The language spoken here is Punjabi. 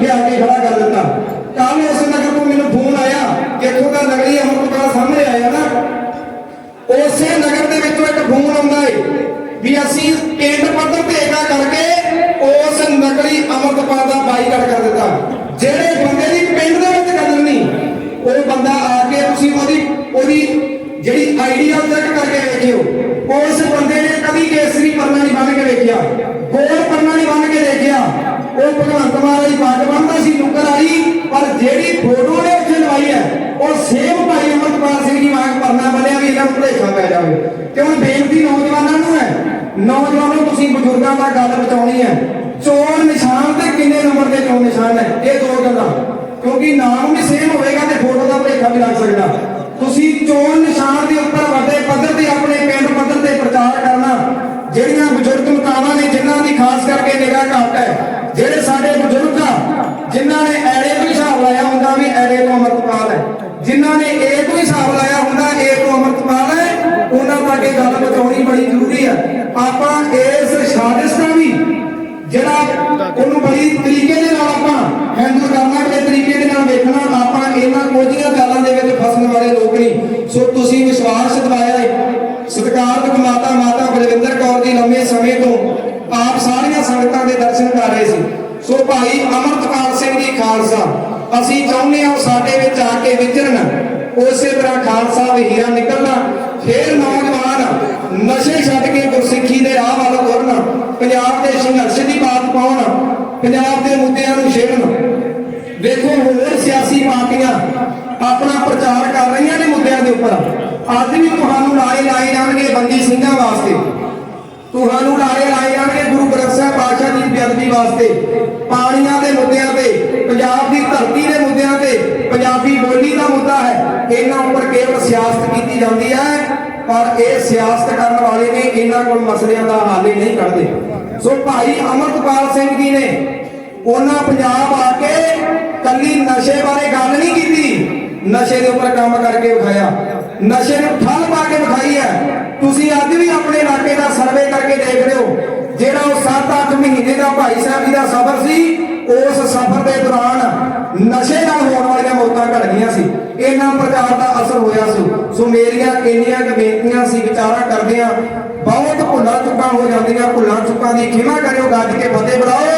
ਲਿਆ ਕੇ ਖੜਾ ਕਰ ਦਿੱਤਾ। ਕੱਲ ਉਸ ਨਗਰ ਤੋਂ ਮੈਨੂੰ ਫੋਨ ਆਇਆ ਕਿ ਇੱਥੋਂ ਦਾ ਨਗਰੀ ਅਮਰਪਾਲ ਸਾਹਮਣੇ ਆਇਆ ਨਾ। ਉਸੇ ਨਗਰ ਦੇ ਵਿੱਚੋਂ ਇੱਕ ਫੋਨ ਆਉਂਦਾ ਏ ਵੀ ਅਸੀਂ ਪਿੰਡ ਪੱਧਰ ਤੇ ਏਕਾ ਕਰਕੇ ਉਸ ਨਕਲੀ ਅਮਰਪਾਲ ਦਾ ਬਾਈਕਾਟ ਕਰ ਦਿੱਤਾ। ਜਿਹੜੇ ਬੰਦੇ ਦੀ ਪਿੰਡ ਦੇ ਵਿੱਚ ਕਦਰ ਨਹੀਂ, ਉਹ ਬੰਦਾ ਆ ਕੇ ਤੁਸੀਂ ਉਹਦੀ ਉਹਦੀ ਜਿਹੜੀ ਆਈਡੀਆ ਚੈੱਕ ਕਰਕੇ ਵੇਖਿਓ। ਉਸ ਬੰਦੇ ਨੇ ਕਦੀ ਕੇਸਰੀ ਪਰਨਾ ਨਹੀਂ ਬੰਨ ਕੇ ਵੇਖਿਆ ਗੋਲ ਪਰਨਾ ਨਹੀਂ ਬੰਨ ਕੇ ਦੇਖਿਆ ਉਹ ਭਗਵੰਤ ਮਾਨ ਦੀ ਪੱਗ ਬੰਨਦਾ ਸੀ ਨੁਕਰ ਵਾਲੀ ਪਰ ਜਿਹੜੀ ਫੋਟੋ ਨੇ ਉੱਥੇ ਲਵਾਈ ਹੈ ਉਹ ਸੇਮ ਭਾਈ ਅਮਰਪਾਲ ਸਿੰਘ ਦੀ ਵਾਂਗ ਪਰਨਾ ਬੰਨਿਆ ਵੀ ਇਹਨਾਂ ਨੂੰ ਭੁਲੇਖਾ ਪੈ ਜਾਵੇ। ਕਿਉਂ ਬੇਨਤੀ ਨੌਜਵਾਨਾਂ ਨੂੰ ਹੈ, ਨੌਜਵਾਨੋ, ਤੁਸੀਂ ਬਜ਼ੁਰਗਾਂ ਦਾ ਗੱਲ ਬਚਾਉਣੀ ਹੈ। ਚੋਣ ਨਿਸ਼ਾਨ ਤੇ ਕਿੰਨੇ ਨੰਬਰ ਦੇ ਚੋਣ ਨਿਸ਼ਾਨ ਹੈ? ਇਹ ਦੋ ਗੱਲਾਂ। ਕਿਉਂਕਿ ਨਾਮ ਵੀ ਸੇਮ ਹੋਵੇਗਾ ਤੇ ਫੋਟੋ ਦਾ ਭੁਲੇਖਾ ਵੀ ਲੱਗ ਸਕਦਾ। ਤੁਸੀਂ ਚੋਣ ਨਿਸ਼ਾਨ ਗੱਲ ਬਚਾਉਣੀ ਬੜੀ ਜ਼ਰੂਰੀ ਹੈ ਆਪਾਂ ਇਸ ਸਾਜ਼ਿਸ਼ ਦਾ ਵੀ ਜਿਹੜਾ ਉਹਨੂੰ ਬੜੀ ਤਰੀਕੇ ਦੇ ਨਾਲ ਆਪਾਂ ਹੈਂਡਲ ਕਰਨਾ, ਬੜੇ ਤਰੀਕੇ ਦੇ ਨਾਲ ਵੇਖਣਾ, ਆਪਾਂ ਇਹਨਾਂ ਕੋਝੀਆਂ ਗੱਲਾਂ ਦੇ ਵਿੱਚ ਫਸਣ ਵਾਲੇ ਲੋਕ ਨਹੀਂ। ਸੋ ਤੁਸੀਂ ਵਿਸ਼ਵਾਸ ਦਿਵਾਇਆ ਹੈ ਸਤਿਕਾਰਯੋਗ ਮਾਤਾ ਮਾਤਾ ਬਲਵਿੰਦਰ ਕੌਰ ਜੀ ਲੰਮੇ ਸਮੇਂ ਤੋਂ ਆਪ ਸਾਰੀਆਂ ਸੰਗਤਾਂ ਦੇ ਦਰਸ਼ਨ ਕਰ ਰਹੇ ਸੀ। ਸੋ ਭਾਈ ਅਮਰਤਪਾਲ ਸਿੰਘ ਜੀ ਖਾਲਸਾ, ਅਸੀਂ ਚਾਹੁੰਦੇ ਹਾਂ ਉਹ ਸਾਡੇ ਵਿੱਚ ਆ ਕੇ ਵਿਚਰਨ। ਉਸੇ ਤਰ੍ਹਾਂ ਖਾਲਸਾ, ਵਹੀਰਾ ਨਿਕਲਣਾ, ਫੇਰ ਨੌਜਵਾਨ ਨਸ਼ੇ ਛੱਡ ਕੇ ਗੁਰਸਿੱਖੀ ਦੇ ਰਾਹ ਵੱਲ ਤੁਰਨ ਪੰਜਾਬ ਦੇ ਸੰਘਰਸ਼ ਦੀ ਬਾਤ ਪਾਉਣ ਪੰਜਾਬ ਦੇ ਮੁੱਦਿਆਂ ਨੂੰ ਛੇੜਨ। ਦੇਖੋ, ਹੋਰ ਸਿਆਸੀ ਪਾਰਟੀਆਂ ਆਪਣਾ ਪ੍ਰਚਾਰ ਕਰ ਰਹੀਆਂ ਨੇ ਮੁੱਦਿਆਂ ਦੇ ਉੱਪਰ। ਅੱਜ ਵੀ ਤੁਹਾਨੂੰ ਲਾਏ ਲਾਏ ਜਾਣਗੇ ਬੰਦੀ ਸਿੰਘਾਂ ਵਾਸਤੇ। ਤੁਹਾਨੂੰ ਲਾਏ ਲਾਏ ਜਾਣਗੇ ਗੁਰੂ ਗ੍ਰੰਥ ਸਾਹਿਬ ਪਾਤਸ਼ਾਹ ਦੀ ਬੇਅਦਬੀ ਵਾਸਤੇ। ਪਾਣੀਆਂ ਦੇ ਮੁੱਦਿਆਂ ਤੇ, ਪੰਜਾਬ ਦੀ ਧਰਤੀ ਦੇ ਮੁੱਦਿਆਂ ਤੇ, ਪੰਜਾਬੀ ਬੋਲੀ ਦਾ ਮੁੱਦਾ ਹੈ। ਇਹਨਾਂ ਉੱਪਰ ਸਿਆਸਤ ਕੀਤੀ ਜਾਂਦੀ ਹੈ, ਪਰ ਇਹ ਸਿਆਸਤ ਕਰਨ ਵਾਲੇ ਨੇ ਇਹਨਾਂ ਕੋਲ ਮਸਲਿਆਂ ਦਾ ਹੱਲ ਹੀ ਨਹੀਂ ਕੱਢਦੇ। ਸੋ ਭਾਈ ਅਮਰਤਪਾਲ ਸਿੰਘ ਜੀ ਨੇ ਉਹਨਾਂ ਪੰਜਾਬ ਆ ਕੇ ਕੱਲੀ ਨਸ਼ੇ ਬਾਰੇ ਗੱਲ ਨਹੀਂ ਕੀਤੀ। ਨਸ਼ੇ ਦੇ ਉੱਪਰ ਕੰਮ ਕਰਕੇ ਵਿਖਾਇਆ। ਨਸ਼ੇ ਨੂੰ ਠੱਲ ਪਾ ਕੇ ਵਿਖਾਈ ਹੈ। ਤੁਸੀਂ ਅੱਜ ਵੀ ਆਪਣੇ ਇਲਾਕੇ ਦਾ ਸਰਵੇ ਕਰਕੇ ਦੇਖ ਰਹੇ ਹੋ। ਜਿਹੜਾ ਉਹ 7-8 ਮਹੀਨੇ ਦਾ ਭਾਈ ਸਾਹਿਬ ਜੀ ਦਾ ਸਫ਼ਰ ਸੀ, ਉਸ ਸਫ਼ਰ ਦੇ ਦੌਰਾਨ ਨਸ਼ੇ ਨਾਲ ਹੋਣ ਵਾਲੀਆਂ ਮੌਤਾਂ ਘਟ ਗਈਆਂ ਸੀ ਇਹਨਾਂ ਪ੍ਰਕਾਰ ਦਾ ਅਸਰ ਹੋਇਆ ਸੀ। ਸੋ ਮੇਰੀਆਂ ਇੰਨੀਆਂ ਕੁ ਬੇਨਤੀਆਂ ਸੀ, ਵਿਚਾਰਾ ਕਰਦੇ ਆ ਬਹੁਤ ਭੁੱਲਾਂ ਚੁੱਕਾਂ ਹੋ ਜਾਂਦੀਆਂ। ਭੁੱਲਾਂ ਚੁੱਕਾਂ ਦੀ ਖਿਮਾ ਕਰਿਓ, ਗੱਜ ਕੇ ਫਤਿਹ ਬੁਲਾਓ।